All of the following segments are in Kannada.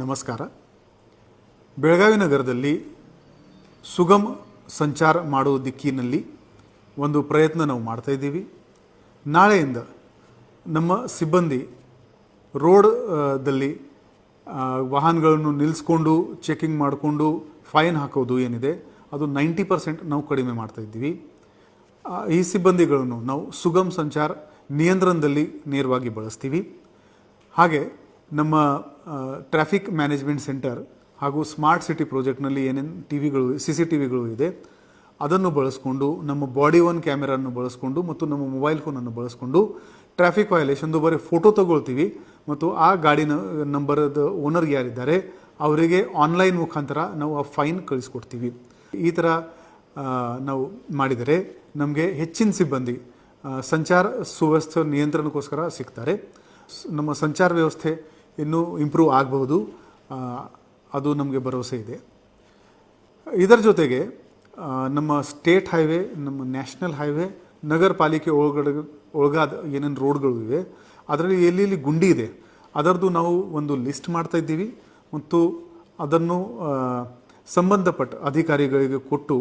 ನಮಸ್ಕಾರ. ಬೆಳಗಾವಿ ನಗರದಲ್ಲಿ ಸುಗಮ ಸಂಚಾರ ಮಾಡೋ ದಿಕ್ಕಿನಲ್ಲಿ ಒಂದು ಪ್ರಯತ್ನ ನಾವು ಮಾಡ್ತಾಯಿದ್ದೀವಿ ನಾಳೆಯಿಂದ ನಮ್ಮ ಸಿಬ್ಬಂದಿ ರೋಡ್ದಲ್ಲಿ ವಾಹನಗಳನ್ನು ನಿಲ್ಲಿಸ್ಕೊಂಡು ಚೆಕಿಂಗ್ ಮಾಡಿಕೊಂಡು ಫೈನ್ ಹಾಕೋದು ಏನಿದೆ, ಅದು ನೈಂಟಿ ಪರ್ಸೆಂಟ್ ನಾವು ಕಡಿಮೆ ಮಾಡ್ತಾಯಿದ್ದೀವಿ ಈ ಸಿಬ್ಬಂದಿಗಳನ್ನು ನಾವು ಸುಗಮ ಸಂಚಾರ ನಿಯಂತ್ರಣದಲ್ಲಿ ನೇರವಾಗಿ ಬಳಸ್ತೀವಿ. ಹಾಗೆ ನಮ್ಮ ಟ್ರಾಫಿಕ್ ಮ್ಯಾನೇಜ್ಮೆಂಟ್ ಸೆಂಟರ್ ಹಾಗೂ ಸ್ಮಾರ್ಟ್ ಸಿಟಿ ಪ್ರಾಜೆಕ್ಟ್ನಲ್ಲಿ ಏನೇನು ಟಿ ವಿಗಳು ಸಿ ಸಿ ಟಿ ವಿಗಳು ಇದೆ, ಅದನ್ನು ಬಳಸ್ಕೊಂಡು, ನಮ್ಮ ಬಾಡಿ ಒನ್ ಕ್ಯಾಮೆರಾನ್ನು ಬಳಸ್ಕೊಂಡು ಮತ್ತು ನಮ್ಮ ಮೊಬೈಲ್ ಫೋನನ್ನು ಬಳಸ್ಕೊಂಡು ಟ್ರಾಫಿಕ್ ವಯಲೇಷನ್ದು ಬರೀ ಫೋಟೋ ತಗೊಳ್ತೀವಿ ಮತ್ತು ಆ ಗಾಡಿನ ನಂಬರದ ಓನರ್ ಯಾರಿದ್ದಾರೆ, ಅವರಿಗೆ ಆನ್ಲೈನ್ ಮುಖಾಂತರ ನಾವು ಆ ಫೈನ್ ಕಳಿಸ್ಕೊಡ್ತೀವಿ. ಈ ಥರ ನಾವು ಮಾಡಿದರೆ ನಮಗೆ ಹೆಚ್ಚಿನ ಸಿಬ್ಬಂದಿ ಸಂಚಾರ ಸುವ್ಯವಸ್ಥೆ ನಿಯಂತ್ರಣಕ್ಕೋಸ್ಕರ ಸಿಗ್ತಾರೆ. ನಮ್ಮ ಸಂಚಾರ ವ್ಯವಸ್ಥೆ ಇನ್ನೂ ಇಂಪ್ರೂವ್ ಆಗಬಹುದು. ಅದು ನಮಗೆ ಭರವಸೆ ಇದೆ. ಇದರ ಜೊತೆಗೆ ನಮ್ಮ ಸ್ಟೇಟ್ ಹೈವೇ ನಮ್ಮ ನ್ಯಾಷನಲ್ ಹೈವೇ ನಗರ ಪಾಲಿಕೆ ಒಳಗಡೆ ಒಳಗಾದ ಏನೇನು ರೋಡ್ಗಳು ಇವೆ ಅದರಲ್ಲಿ ಎಲ್ಲಿ ಎಲ್ಲಿ ಗುಂಡಿ ಇದೆ ಅದರದ್ದು ನಾವು ಒಂದು ಲಿಸ್ಟ್ ಮಾಡ್ತಾ ಇದ್ದೀವಿ. ಮತ್ತು ಅದನ್ನು ಸಂಬಂಧಪಟ್ಟ ಅಧಿಕಾರಿಗಳಿಗೆ ಕೊಟ್ಟು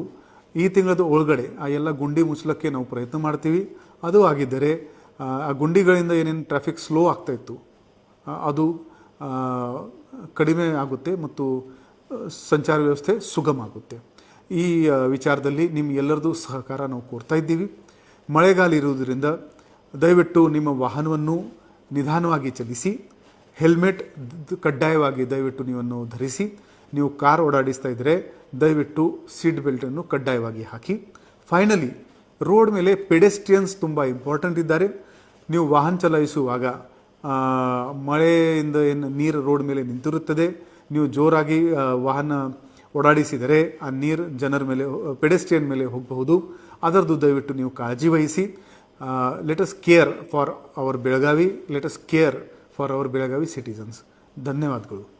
ಈ ತಿಂಗಳದ ಒಳಗಡೆ ಆ ಎಲ್ಲ ಗುಂಡಿ ಮುಚ್ಚಲಕ್ಕೆ ನಾವು ಪ್ರಯತ್ನ ಮಾಡ್ತೀವಿ. ಅದು ಆಗಿದ್ದರೆ ಆ, ಗುಂಡಿಗಳಿಂದ ಏನೇನು ಟ್ರಾಫಿಕ್ ಸ್ಲೋ ಆಗ್ತಾ ಇತ್ತು ಆ, ಅದು ಕಡಿಮೆ ಆಗುತ್ತೆ ಮತ್ತು ಸಂಚಾರ ವ್ಯವಸ್ಥೆ ಸುಗಮ ಆಗುತ್ತೆ. ಈ ವಿಚಾರದಲ್ಲಿ ನಿಮ್ಮ ಸಹಕಾರ ನಾವು ಕೋರ್ತಾ ಇದ್ದೀವಿ. ಮಳೆಗಾಲ ಇರುವುದರಿಂದ ದಯವಿಟ್ಟು ನಿಮ್ಮ ವಾಹನವನ್ನು ನಿಧಾನವಾಗಿ ಚಲಿಸಿ, ಹೆಲ್ಮೆಟ್ ಕಡ್ಡಾಯವಾಗಿ ದಯವಿಟ್ಟು ನೀವನ್ನು ಧರಿಸಿ, ನೀವು ಕಾರ್ ಓಡಾಡಿಸ್ತಾ ಇದ್ದರೆ ದಯವಿಟ್ಟು ಸೀಟ್ ಬೆಲ್ಟನ್ನು ಕಡ್ಡಾಯವಾಗಿ ಹಾಕಿ. ಫೈನಲಿ ರೋಡ್ ಮೇಲೆ ಪೆಡೆಸ್ಟ್ರಿಯನ್ಸ್ ತುಂಬ ಇಂಪಾರ್ಟೆಂಟ್ ಇದ್ದಾರೆ. ನೀವು ವಾಹನ ಚಲಾಯಿಸುವಾಗ ಮಳೆಯಿಂದ ಏನು ನೀರು ರೋಡ್ ಮೇಲೆ ನಿಂತಿರುತ್ತದೆ. ನೀವು ಜೋರಾಗಿ ವಾಹನ ಓಡಾಡಿಸಿದರೆ ಆ ನೀರು ಜನರ ಮೇಲೆ, ಪೆಡೆಸ್ಟ್ರಿಯನ್ ಮೇಲೆ ಹೋಗಬಹುದು. ಅದರದ್ದು ದಯವಿಟ್ಟು ನೀವು ಕಾಳಜಿ ವಹಿಸಿ. Let's care for our Belagavi let's care for our Belagavi citizens ಧನ್ಯವಾದಗಳು.